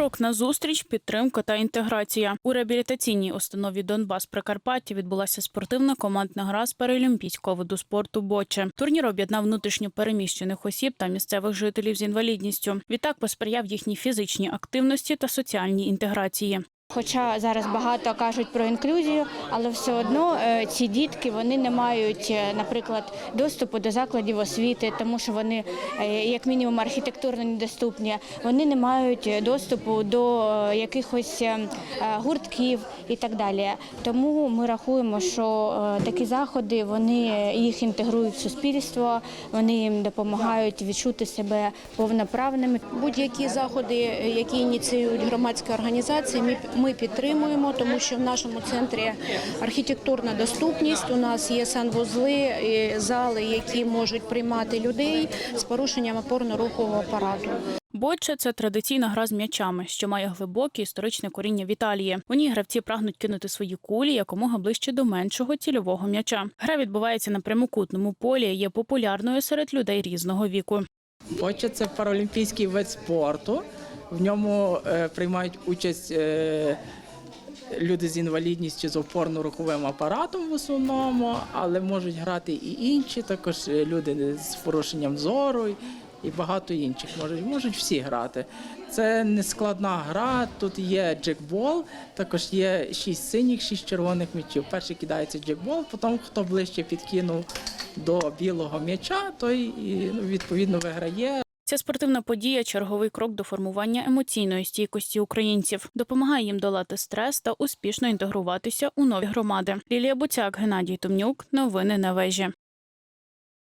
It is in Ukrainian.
Крок на зустріч, підтримка та інтеграція. У реабілітаційній установі Донбас Прикарпаття відбулася спортивна командна гра з паралімпійського виду спорту Боче. Турнір об'єднав внутрішньо переміщених осіб та місцевих жителів з інвалідністю. Відтак посприяв їхній фізичній активності та соціальній інтеграції. Хоча зараз багато кажуть про інклюзію, але все одно е, ці дітки вони не мають, е, наприклад, доступу до закладів освіти, тому що вони, е, як мінімум, архітектурно недоступні. Вони не мають доступу до якихось гуртків і так далі. Тому ми рахуємо, що такі заходи вони їх інтегрують в суспільство, вони їм допомагають відчути себе повноправними. Будь-які заходи, які ініціюють громадські організації, ми, ми підтримуємо, тому що в нашому центрі архітектурна доступність. У нас є санвузли, і зали, які можуть приймати людей з порушенням опорно-рухового апарату. Боче це традиційна гра з м'ячами, що має глибоке історичне коріння в Італії. У ній гравці прагнуть кинути свої кулі якомога ближче до меншого цільового м'яча. Гра відбувається на прямокутному полі, є популярною серед людей різного віку. Боча це паралімпійський вид спорту. В ньому е, приймають участь е, люди з інвалідністю з опорно-руховим апаратом в основному, але можуть грати і інші, також е, люди з порушенням зору і багато інших. Можуть, можуть всі грати. Це не складна гра. Тут є джекбол, також є шість синіх, шість червоних м'ячів. Перший кидається джекбол, потім хто ближче підкинув до білого м'яча, той ну, відповідно виграє. Ця спортивна подія черговий крок до формування емоційної стійкості українців, допомагає їм долати стрес та успішно інтегруватися у нові громади. Лілія Буцяк, Геннадій Томнюк. Новини на вежі.